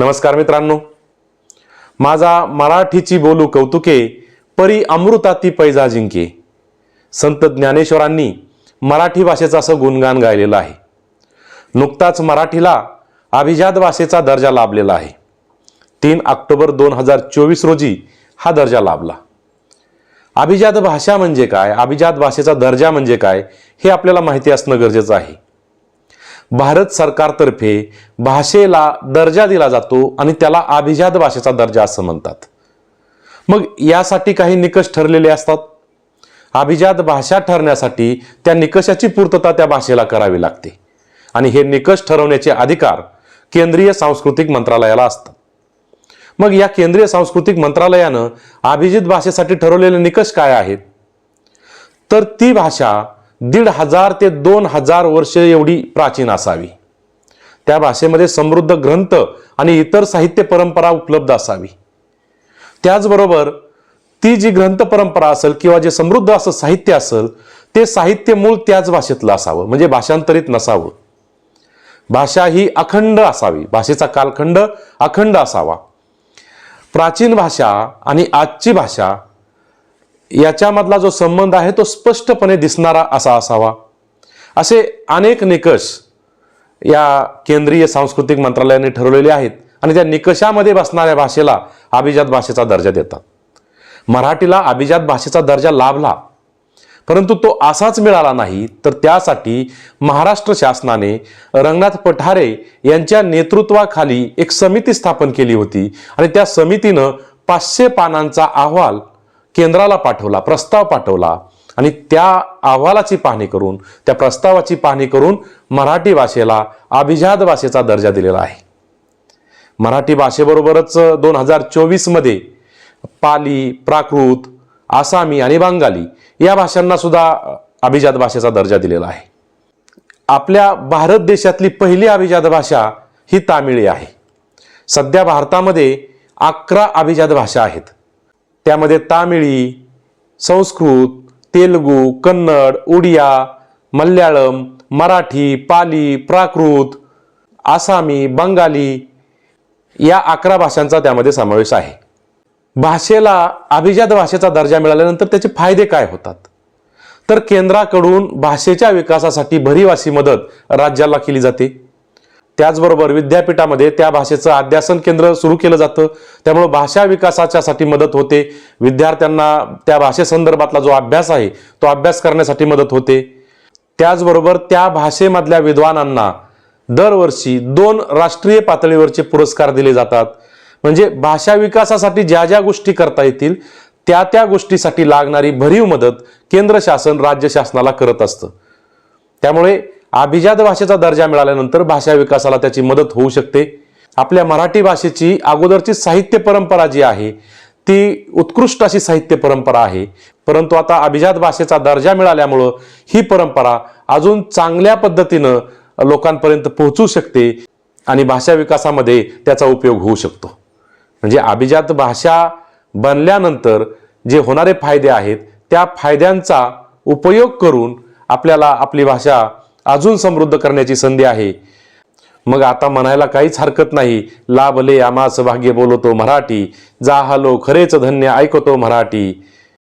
नमस्कार मित्रांनो. माझा मराठीची बोलू कौतुके परी अमृताती पैजा जिंके. संत ज्ञानेश्वरांनी मराठी भाषेचं असं गुणगान गायलेलं आहे. नुकताच मराठीला अभिजात भाषेचा दर्जा लाभलेला आहे. तीन ऑक्टोबर दोन हजार चोवीस रोजी हा दर्जा लाभला. अभिजात भाषा म्हणजे काय? अभिजात भाषेचा दर्जा म्हणजे काय? हे आपल्याला माहिती असणं गरजेचं आहे. भारत सरकारतर्फे भाषेला दर्जा दिला जातो आणि त्याला अभिजात भाषेचा दर्जा असं म्हणतात. मग यासाठी काही निकष ठरलेले असतात? अभिजात भाषा ठरण्यासाठी त्या निकषाची पूर्तता त्या भाषेला करावी लागते. आणि हे निकष ठरवण्याचे अधिकार केंद्रीय सांस्कृतिक मंत्रालयाला असतात. मग या केंद्रीय सांस्कृतिक मंत्रालयानं अभिजित भाषेसाठी ठरवलेले निकष काय आहेत? तर ती भाषा दीड हजार ते दोन हजार वर्ष एवढी प्राचीन असावी. त्या भाषेमध्ये समृद्ध ग्रंथ आणि इतर साहित्य परंपरा उपलब्ध असावी. त्याचबरोबर ती जी ग्रंथ परंपरा असेल किंवा जे समृद्ध असं साहित्य असेल ते साहित्य मूळ त्याच भाषेतलं असावं म्हणजे भाषांतरित नसावं. भाषा ही अखंड असावी भाषेचा कालखंड अखंड असावा. प्राचीन भाषा आणि आजची भाषा याच्यामधला जो संबंध आहे तो स्पष्टपणे दिसणारा असा असावा. असे अनेक निकष या केंद्रीय सांस्कृतिक मंत्रालयाने ठरवलेले आहेत आणि त्या निकषामध्ये बसणाऱ्या भाषेला अभिजात भाषेचा दर्जा देतात. मराठीला अभिजात भाषेचा दर्जा लाभला परंतु तो असाच मिळाला नाही तर त्यासाठी महाराष्ट्र शासनाने रंगनाथ पठारे यांच्या नेतृत्वाखाली एक समिती स्थापन केली होती आणि त्या समितीनं पाचशे पानांचा अहवाल केंद्राला पाठवला प्रस्ताव पाठवला आणि त्या अहवालाची पाहणी करून त्या प्रस्तावाची पाहणी करून मराठी भाषेला अभिजात भाषेचा दर्जा दिलेला आहे. मराठी भाषेबरोबरच दोन हजार चोवीसमध्ये पाली प्राकृत आसामी आणि बंगाली या भाषांना सुद्धा अभिजात भाषेचा दर्जा दिलेला आहे. आपल्या भारत देशातली पहिली अभिजात भाषा ही तामिळी आहे. सध्या भारतामध्ये अकरा अभिजात भाषा आहेत. त्यामध्ये तामिळी संस्कृत तेलगू कन्नड उडिया मल्याळम मराठी पाली प्राकृत आसामी बंगाली या अकरा भाषांचा त्यामध्ये समावेश आहे. भाषेला अभिजात भाषेचा दर्जा मिळाल्यानंतर त्याचे फायदे काय होतात? तर केंद्राकडून भाषेच्या विकासासाठी भरीवासी मदत राज्याला केली जाते. त्याचबरोबर विद्यापीठामध्ये त्या भाषेचं अध्यासन केंद्र सुरू केलं जातं. त्यामुळे भाषा विकासाच्यासाठी मदत होते. विद्यार्थ्यांना त्या भाषेसंदर्भातला जो अभ्यास आहे तो अभ्यास करण्यासाठी मदत होते. त्याचबरोबर त्या भाषेमधल्या विद्वानांना दरवर्षी दोन राष्ट्रीय पातळीवरचे पुरस्कार दिले जातात. म्हणजे भाषा विकासासाठी ज्या ज्या गोष्टी करता येतील त्या त्या गोष्टीसाठी लागणारी भरीव मदत केंद्र शासन राज्य शासनाला करत असतं. त्यामुळे अभिजात भाषेचा दर्जा मिळाल्यानंतर भाषा विकासाला त्याची मदत होऊ शकते. आपल्या मराठी भाषेची अगोदरची साहित्य परंपरा जी आहे ती उत्कृष्ट अशी साहित्य परंपरा आहे. परंतु आता अभिजात भाषेचा दर्जा मिळाल्यामुळं ही परंपरा अजून चांगल्या पद्धतीनं लोकांपर्यंत पोहोचू शकते आणि भाषा विकासामध्ये त्याचा उपयोग होऊ शकतो. म्हणजे अभिजात भाषा बनल्यानंतर जे होणारे फायदे आहेत त्या फायद्यांचा उपयोग करून आपल्याला आपली भाषा अजून समृद्ध करण्याची संधी आहे. मग आता म्हणायला काहीच हरकत नाही. लाभले आमास भाग्य बोलतो मराठी. जा हलो खरेच धन्य ऐकतो मराठी.